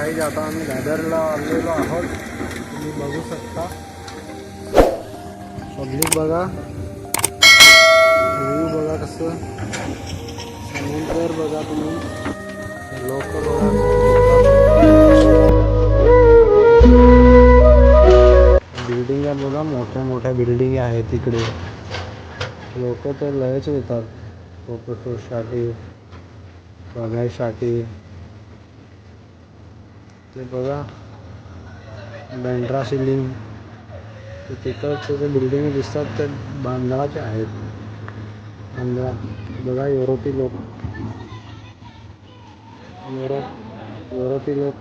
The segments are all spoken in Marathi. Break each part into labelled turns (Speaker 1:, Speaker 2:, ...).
Speaker 1: साईज आता आम्ही दादरला आलेलो आहोत. तुम्ही बघू शकता. पब्लिक बघा. व्ह्यू बघा कसं. समुद्र बघा तुम्ही. लोक बघा. बिल्डिंग आहे बघा. मोठ्या मोठ्या बिल्डिंग आहेत तिकडे. लोक तर लयच येतात. फोटोशूटसाठी बघायसाठी. ते बघा. बँड्रा सिलिंग ते तिकडचं जे बिल्डिंग दिसतात ते बांधळाचे आहेत. बांद्रा. बघा युरोपी लोक. युरोप युरोपी लोक.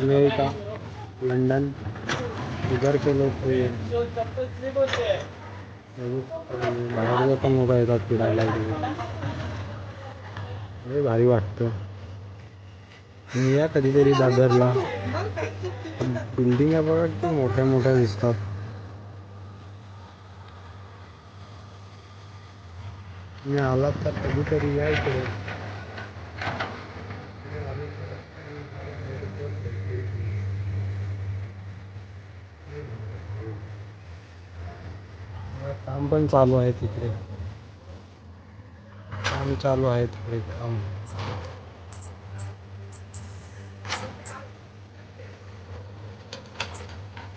Speaker 1: America London. इधर के लोक हे. बाहेर लोक मोबाईल येतात फिरायला. भारी वाटतं. या कधीतरी दादरला. बिल्डिंग आहे बघा किती मोठ्या मोठ्या दिसतात. मी आलात तर कधीतरी या इकडे. काम पण चालू आहे तिकडे. काम चालू आहे तिकडे काम.